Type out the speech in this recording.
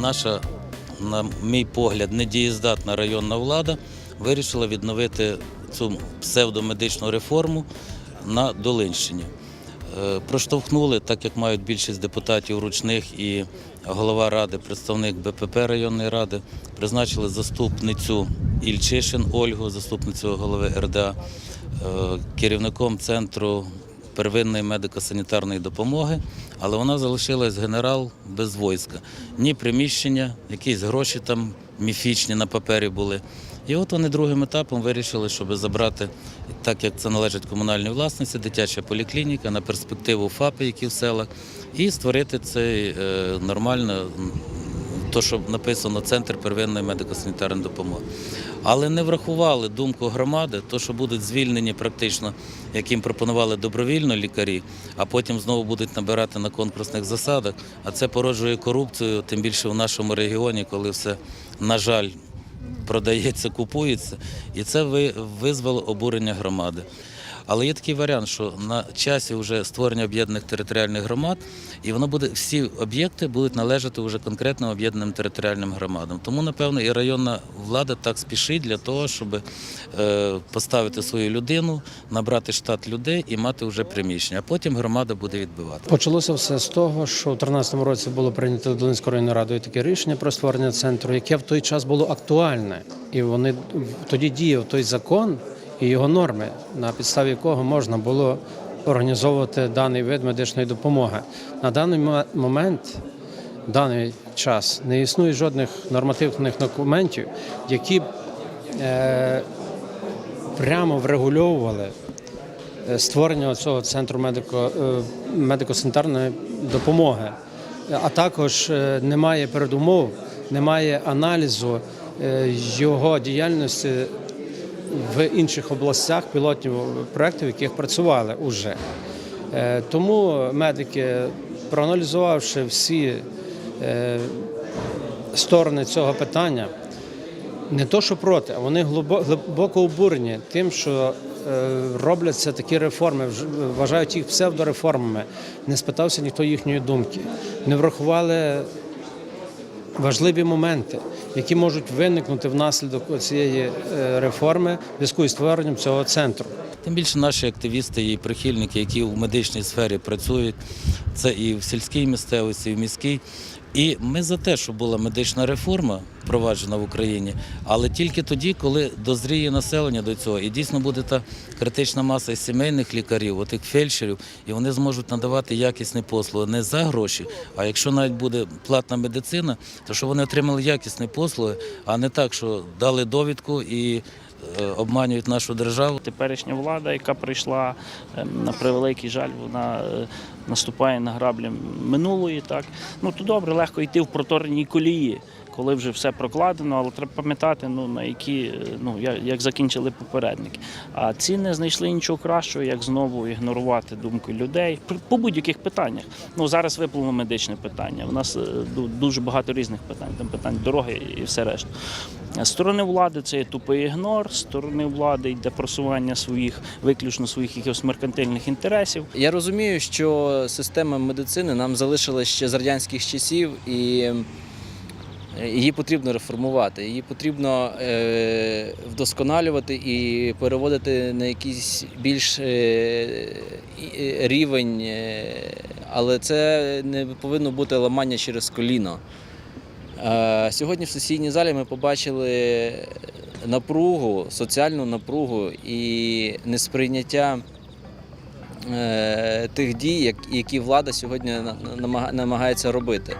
Наша, на мій погляд, недієздатна районна влада вирішила відновити цю псевдомедичну реформу на Долинщині. Е, Проштовхнули, так як мають більшість депутатів ручних і голова ради, представник БПП районної ради, призначили заступницю Ільчишин Ольгу, заступницю голови РДА, е, керівником центру первинної медико-санітарної допомоги, але вона залишилась генерал без війська. Ні приміщення, якісь гроші там міфічні на папері були. І от вони другим етапом вирішили, щоб забрати, так як це належить комунальній власності, дитяча поліклініка на перспективу ФАПи, які в селах, і створити цей е, нормально, то, що написано Центр первинної медико-санітарної допомоги. Але не врахували думку громади, то, що будуть звільнені практично, як їм пропонували добровільно лікарі, а потім знову будуть набирати на конкурсних засадах. А це породжує корупцію, тим більше в нашому регіоні, коли все, на жаль, продається, купується, і це ви- визвало обурення громади. Але є такий варіант, що на часі вже створення об'єднаних територіальних громад, і воно буде всі об'єкти будуть належати вже конкретно об'єднаним територіальним громадам. Тому, напевно, і районна влада так спішить для того, щоб е, поставити свою людину, набрати штат людей і мати вже приміщення. А потім громада буде відбивати. Почалося все з того, що у 2013 році було прийнято Долинською районною радою таке рішення про створення центру, яке в той час було актуальне, і вони тоді діяв той закон і його норми, на підставі якого можна було організовувати даний вид медичної допомоги. На даний момент, в даний час, не існує жодних нормативних документів, які б е, прямо врегульовували е, створення цього центру медико, е, медико-санітарної допомоги. А також е, немає передумов, немає аналізу його діяльності в інших областях пілотних проєктів, в яких працювали уже. Е, Тому медики, проаналізувавши всі е, сторони цього питання, не то, що проти, а вони глибоко обурені тим, що е, робляться такі реформи, вважають їх псевдореформами. Не спитався ніхто їхньої думки, не врахували важливі моменти, які можуть виникнути внаслідок цієї е, реформи в зв'язку із створенням цього центру. Тим більше наші активісти і прихильники, які в медичній сфері працюють, це і в сільській місцевості, і в міській. І ми за те, щоб була медична реформа впроваджена в Україні, але тільки тоді, коли дозріє населення до цього, і дійсно буде та критична маса сімейних лікарів, отих фельдшерів, і вони зможуть надавати якісні послуги не за гроші. А якщо навіть буде платна медицина, то щоб вони отримали якісні послуги, а не так, що дали довідку і обманюють нашу державу. Теперішня влада, яка прийшла е, на превеликий жаль, вона е, наступає на граблі минулої. Так ну то добре, легко йти в протореній колії, коли вже все прокладено, але треба пам'ятати, ну на які е, ну як закінчили попередники. А ці не знайшли нічого кращого, як знову ігнорувати думки людей по будь-яких питаннях. Ну зараз виплило медичне питання. У нас е, дуже багато різних питань. Там питань дороги і все решта. Сторони влади це є тупий ігнор, сторони влади йде просування своїх, виключно своїх якихось меркантильних інтересів. Я розумію, що система медицини нам залишилась ще з радянських часів, і її потрібно реформувати. Її потрібно е, вдосконалювати і переводити на якийсь більш е, е, рівень, але це не повинно бути ламання через коліно. Сьогодні в сесійній залі ми побачили напругу, соціальну напругу і несприйняття тих дій, які влада сьогодні намагається робити.